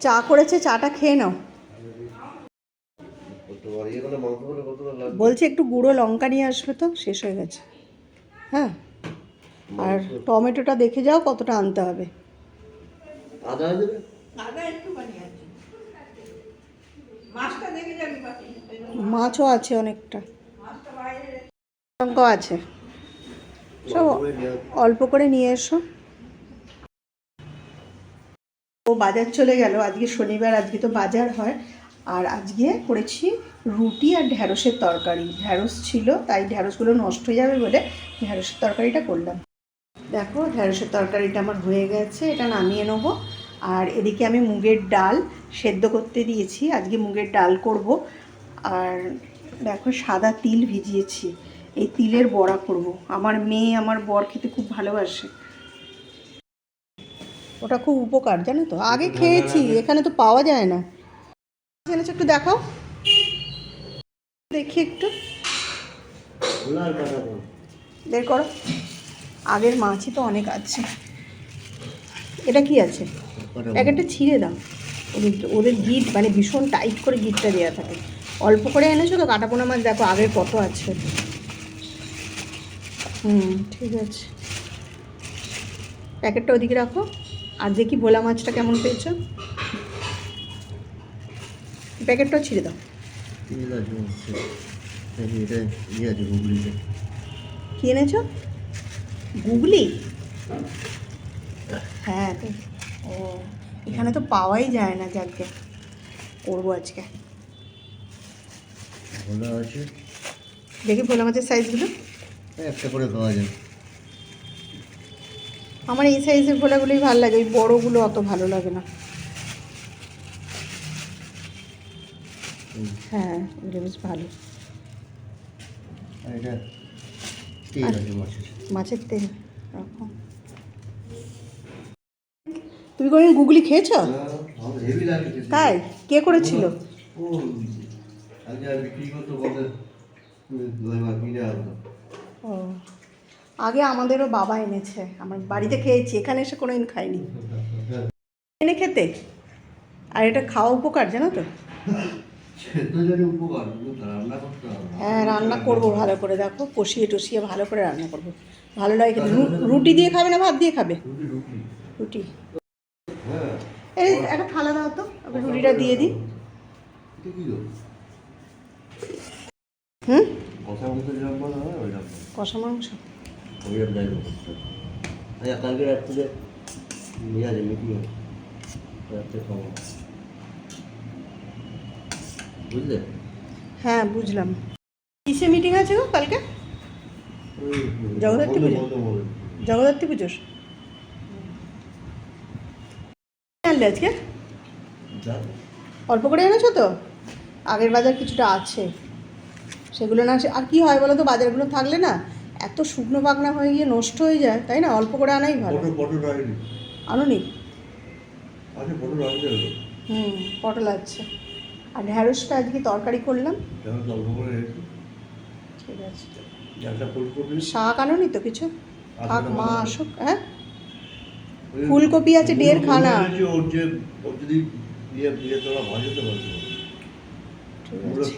চা করেছে চাটা খেয়ে নাও। বলছি একটু গুঁড়ো লঙ্কা নিয়ে আসবে তো শেষ হয়ে গেছে। হ্যাঁ আর টমেটোটা দেখে যাও কতটা আনতে হবে। মাছও আছে অনেকটা। লঙ্কাও আছে। সব অল্প করে নিয়ে এসো। ও বাজার চলে গেল। আজকে শনিবার, আজকে তো বাজার হয়। আর আজকে করেছি রুটি আর ঢ্যাঁড়সের তরকারি। ঢ্যাঁড়স ছিল, তাই ঢ্যাঁড়সগুলো নষ্ট হয়ে যাবে বলে ঢ্যাঁড়সের তরকারিটা করলাম। দেখো ঢ্যাঁড়সের তরকারিটা আমার হয়ে গেছে, এটা নামিয়ে নেব। আর এদিকে আমি মুগের ডাল সেদ্ধ করতে দিয়েছি। আজকে মুগের ডাল করব। আর দেখো, সাদা তিল ভিজিয়েছি। এই তিলের বড়া করব। আমার মেয়ে আমার বর খেতে খুব ভালোবাসে। ওটা খুব উপকার জানো তো? আগে খেয়েছি এখানে তো পাওয়া যায় না। এনেছো একটু দেখাও। দেখি একটু। বের করো। আগের মাছই তো অনেক আছে। এটা কি আছে? কাটা প্যাকেটটা ছিঁড়ে দাও। ওদের ওদের গিট মানে ভীষণ টাইট করে গিটটা দেওয়া থাকে। অল্প করে এনেছো তো কাটাপোনা মাছ দেখো আগের কত আছে। হুম ঠিক আছে। প্যাকেটটা ওদিকে রাখো। আর দেখি ভোলা মাছটা কেমন পেয়েছ? প্যাকেটটাও ছিঁড়ে দাও। ইয়ে কি এনেছো? গুগলি? হ্যাঁ তো ও এখানে তো পাওয়াই যায় না যাকে করব আজকে। দেখি ভোলা মাছের সাইজগুলো একটা করে খাওয়া যায়। আমার এই সাইজের ভোলাগুলোই ভালো লাগে ওই বড়োগুলো অত ভালো লাগে না। হ্যাঁ এগুলো বেশ ভালো। মাছের তেল রাখো। তুমি কোনোদিন গুগলি খেয়েছো। তাই কে করেছিল? ও আগে কিনে আমাদেরও বাবা এনেছে। আমার বাড়িতে খেয়েছি এখানে এসে কোনোদিন খাইনি। এনে খেতে? আর এটা খাওয়া উপকার জানো তো। হ্যাঁ রান্না করব ভালো করে দেখো কষিয়ে টষিয়ে ভালো করে রান্না করব। ভালো লাগে। রুটি দিয়ে খাবে না ভাত দিয়ে খাবে? রুটি হ্যাঁ। এই একটা থালা দাও তো রুটিটা দিয়ে দিই। হুম? কষা মাংস? ওইরকম যাই হোক আচ্ছা কালকে রাত্রে নিয়ে আছে মিটিং রাত্রে খাব বুঝলে হ্যাঁ বুঝলাম। কিসে মিটিং আছে গো কালকে? জগদ্ধাত্রী পুজো? জগদ্ধাত্রী পুজোর? আনলে আজকে? অল্প করে এনেছো তো? আগের বাজার কিছুটা আছে। সেগুলো না আর কি হয় বলো তো, বাজারগুলো থাকলে না এত শুকনো পাকনা হয়ে গিয়ে নষ্ট হয়ে যায় তাই না? অল্প করে আনাই ভালো। পটল পটল আনো নি আচ্ছা পটল হুম পটল আছে। আর ঢ্যাঁড়সটা আজকে তরকারি করলাম। ঠিক আছে। শাক আনো নি তো কিছু? শাক মা আসুক হ্যাঁ? ফুলকপি আছে দেড় খানা। ঠিক আছে।